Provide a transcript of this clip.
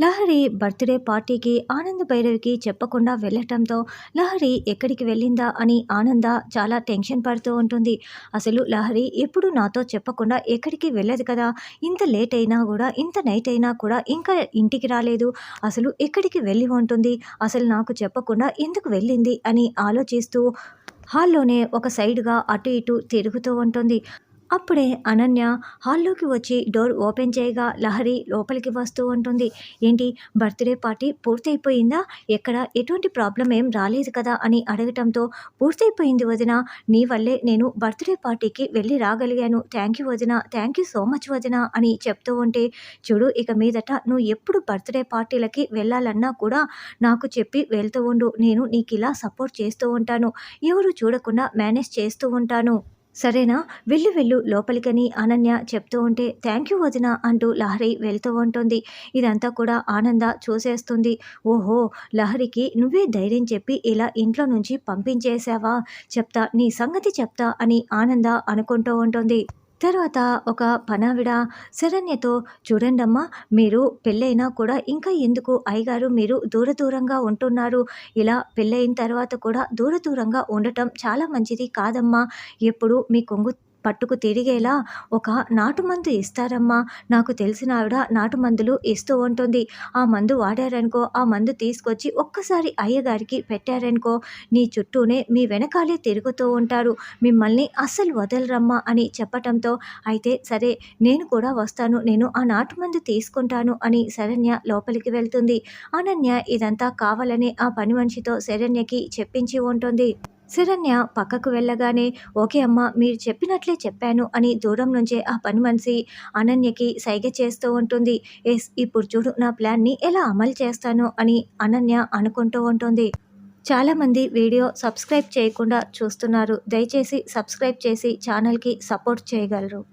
Lahari birthday పార్టీకి ఆనంద్ భైరవికి చెప్పకుండా వెళ్ళటంతో లహరి ఎక్కడికి వెళ్ళిందా అని ఆనంద చాలా టెన్షన్ పడుతూ ఉంటుంది. అసలు లహరి ఎప్పుడు నాతో చెప్పకుండా ఎక్కడికి వెళ్ళదు కదా? ఇంత లేట్ అయినా కూడా ఇంత నైట్ అయినా కూడా ఇంకా ఇంటికి రాలేదు. అసలు ఎక్కడికి వెళ్ళి ఉంటుంది? అసలు నాకు చెప్పకుండా ఎందుకు వెళ్ళింది? అని ఆలోచిస్తూ హాల్లోనే ఒక సైడ్గా అటు ఇటు తిరుగుతూ ఉంటుంది. అప్పుడే అనన్య హాల్లోకి వచ్చి డోర్ ఓపెన్ చేయగా లహరి లోపలికి వస్తూ ఉంటుంది. ఏంటి? బర్త్డే పార్టీ పూర్తయిపోయిందా? ఎక్కడ? ఎటువంటి ప్రాబ్లం ఏం రాలేదు కదా అని అడగటంతో పూర్తయిపోయింది వదిన నీ వల్లే నేను బర్త్డే పార్టీకి వెళ్ళి రాగలిగాను. థ్యాంక్ యూ వదిన థ్యాంక్ యూ సో మచ్ వదిన అని చెప్తూ ఉంటే చూడు ఇక మీదట నువ్వు ఎప్పుడు బర్త్డే పార్టీలకి వెళ్ళాలన్నా కూడా నాకు చెప్పి వెళ్తూ ఉండు. నేను నీకు ఇలా సపోర్ట్ చేస్తూ ఉంటాను. ఎవరు చూడకుండా మేనేజ్ చేస్తూ ఉంటాను. సరేనా? వెళ్ళు వెళ్ళు. లోపలికని అనన్య చెప్తూ ఉంటే థ్యాంక్ యూ వదిన అంటూ లహరి వెళ్తూ ఉంటుంది. ఇదంతా కూడా ఆనంద చూసేస్తుంది. ఓహో లహరికి నువ్వే ధైర్యం చెప్పి ఇలా ఇంట్లో నుంచి పంపించేశావా? చెప్తా నీ సంగతి చెప్తా అని ఆనంద అనుకుంటూ ఉంటుంది. తర్వాత ఒక పనావిడ శరణ్యతో చూడండమ్మా మీరు పెళ్ళైనా కూడా ఇంకా ఎందుకు అయ్యగారు మీరు దూర దూరంగా ఉంటున్నారు? ఇలా పెళ్ళయిన తర్వాత కూడా దూర దూరంగా ఉండటం చాలా మంచిది కాదమ్మా. ఎప్పుడు మీ కొంగు పట్టుకు తిరిగేలా ఒక నాటు మందు ఇస్తారమ్మా. నాకు తెలిసిన ఆవిడ నాటు మందులు ఇస్తూ ఉంటుంది. ఆ మందు వాడారనుకో ఆ మందు తీసుకొచ్చి ఒక్కసారి అయ్యగారికి పెట్టారనుకో నీ చుట్టూనే మీ వెనకాలే తిరుగుతూ ఉంటారు. మిమ్మల్ని అస్సలు వదలరమ్మా అని చెప్పటంతో అయితే సరే నేను కూడా వస్తాను నేను ఆ నాటుమందు తీసుకుంటాను అని శరణ్య లోపలికి వెళ్తుంది. అనన్య ఇదంతా కావాలని ఆ పని మనిషితో శరణ్యకి చెప్పించి ఉంటుంది. శరణ్య పక్కకు వెళ్ళగానే ఓకే అమ్మ మీరు చెప్పినట్లే చెప్పాను అని దూరం నుంచే ఆ పని మనిషి అనన్యకి సైగ చేస్తూ ఉంటుంది. ఎస్ ఇప్పుడు చూడు నా ప్లాన్ని ఎలా అమలు చేస్తాను అని అనన్య అనుకుంటూ ఉంటుంది. చాలామంది వీడియో సబ్స్క్రైబ్ చేయకుండా చూస్తున్నారు. దయచేసి సబ్స్క్రైబ్ చేసి ఛానల్కి సపోర్ట్ చేయగలరు.